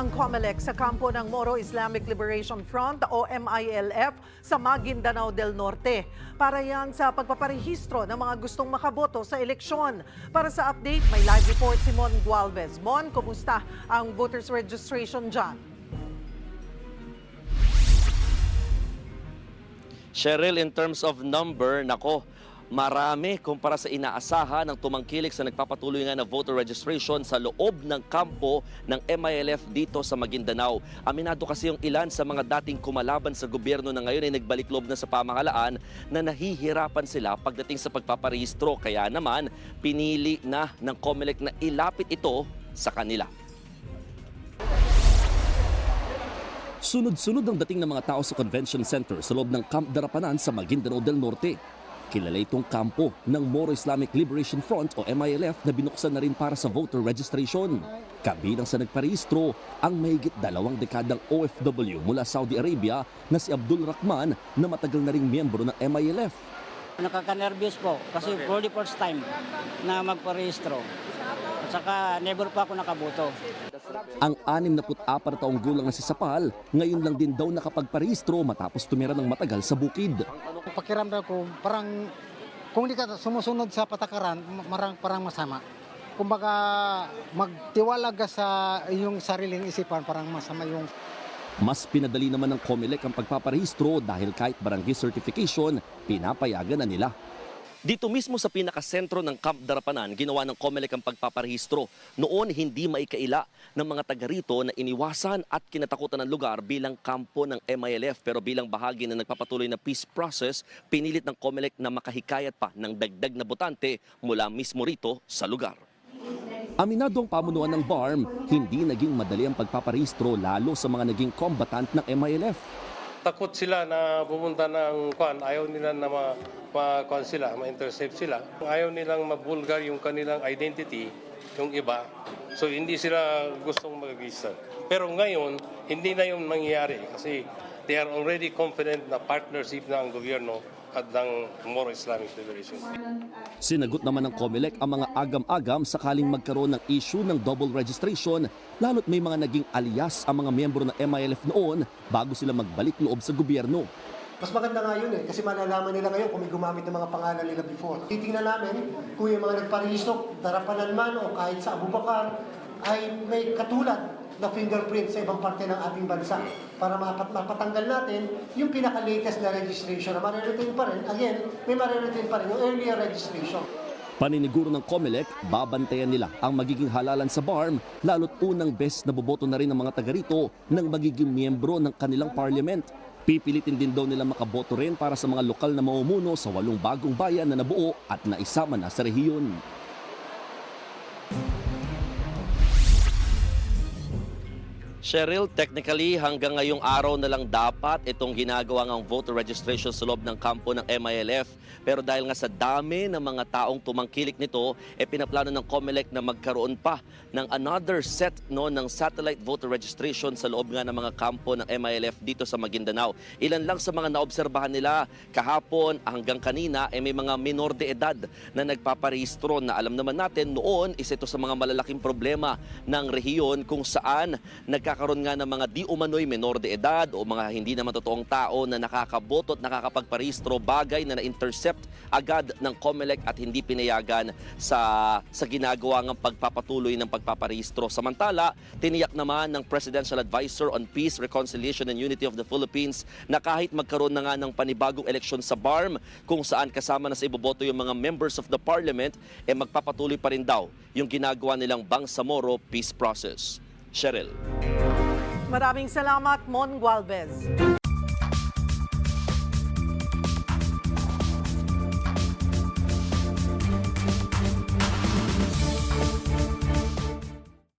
ang COMELEC sa kampo ng Moro Islamic Liberation Front o MILF sa Maguindanao del Norte. Para yan sa pagpaparehistro ng mga gustong makaboto sa eleksyon. Para sa update, may live report si Mon Gualvez. Mon, kumusta ang voters registration dyan? Cheryl, in terms of number, nako, marami kumpara sa inaasahan ng tumangkilik sa nagpapatuloy nga na voter registration sa loob ng kampo ng MILF dito sa Maguindanao. Aminado kasi yung ilan sa mga dating kumalaban sa gobyerno na ngayon ay nagbalik loob na sa pamahalaan na nahihirapan sila pagdating sa pagpaparehistro. Kaya naman, pinili na ng COMELEC na ilapit ito sa kanila. Sunod-sunod ang dating ng mga tao sa convention center sa loob ng Camp Darapanan sa Maguindanao del Norte. Kilala itong kampo ng Moro Islamic Liberation Front o MILF na binuksan na rin para sa voter registration. Kabilang sa nagparehistro ang mahigit dalawang dekadang OFW mula Saudi Arabia na si Abdul Rahman na matagal na ring miyembro ng MILF. Nakaka-nervous po kasi for the first time na magparehistro. At saka never pa ako nakaboto. Ang 64 na taong gulang na si Sapal, ngayon lang din daw nakapagparehistro matapos tumira ng matagal sa bukid. pakiramdam ko parang kung di ka sumusunod sa patakaran, marang parang masama. Kumbaga magtiwala ka sa iyong sariling isipan, parang masama yung Mas pinadali naman ng COMELEC ang pagpaparehistro dahil kahit barangay certification, pinapayagan na nila. Dito mismo sa pinakasentro ng Camp Darapanan, ginawa ng COMELEC ang pagpaparehistro. Noon, hindi maikaila ng mga taga rito na iniwasan at kinatakutan ng lugar bilang kampo ng MILF. Pero bilang bahagi na nagpapatuloy na peace process, pinilit ng COMELEC na makahikayat pa ng dagdag na botante mula mismo rito sa lugar. Aminado ang pamunuan ng BARM, hindi naging madali ang pagpaparehistro lalo sa mga naging combatant ng MILF. Takot sila na pumunta ng kwan, ayaw nila na ma, ma sila, ma-intercept sila. Ayaw nilang mabulgar yung kanilang identity, yung iba. So hindi sila gustong mag-register. Pero ngayon, hindi na yung mangyayari kasi they are already confident na partnership na ang gobyerno at ng Moro Islamic Liberation. Sinagot naman ng COMELEC ang mga agam-agam sakaling magkaroon ng issue ng double registration lalo't may mga naging alias ang mga miyembro ng MILF noon bago sila magbalik loob sa gobyerno. Mas maganda nga yun eh, kasi malalaman nila ngayon kung may gumamit ng mga pangalan nila before. Titingnan namin kung yung mga nagparehistro, darapanan man o kahit sa Abubakar, ay may katulad na fingerprint sa ibang parte ng ating bansa para mapat mapatanggal natin yung pinaka-latest na registration na mariretain pa rin. Again, may mariretain pa rin yung earlier registration. Paniniguro ng COMELEC, babantayan nila ang magiging halalan sa BARM lalo't unang best na boboto na rin ng mga taga rito ng magiging miyembro ng kanilang parliament. Pipilitin din daw nila makaboto rin para sa mga lokal na mamumuno sa walong bagong bayan na nabuo at naisama na sa rehiyon. Cheryl, technically hanggang ngayong araw na lang dapat itong ginagawa ng voter registration sa loob ng kampo ng MILF. Pero dahil nga sa dami ng mga taong tumangkilik nito, e pinaplano ng COMELEC na magkaroon pa ng another set no, ng satellite voter registration sa loob nga ng mga kampo ng MILF dito sa Maguindanao. Ilan lang sa mga naobserbahan nila kahapon hanggang kanina, e may mga minor de edad na nagpaparehistro na alam naman natin noon isa ito sa mga malalaking problema ng rehiyon kung saan nagkakaroon nga ng mga di umano'y menor de edad o mga hindi naman totoong tao na nakakaboto at nakakapagparehistro bagay na na-intercept agad ng COMELEC at hindi pinayagan sa sa ginagawa ng pagpapatuloy ng pagpaparehistro. Samantala, tiniyak naman ng Presidential Advisor on Peace, Reconciliation and Unity of the Philippines na kahit magkaroon na nga ng panibagong eleksyon sa BARM kung saan kasama na sa iboboto yung mga members of the parliament, eh magpapatuloy pa rin daw yung ginagawa nilang Bangsamoro peace process. Cheryl. Maraming salamat, Mon Gualvez.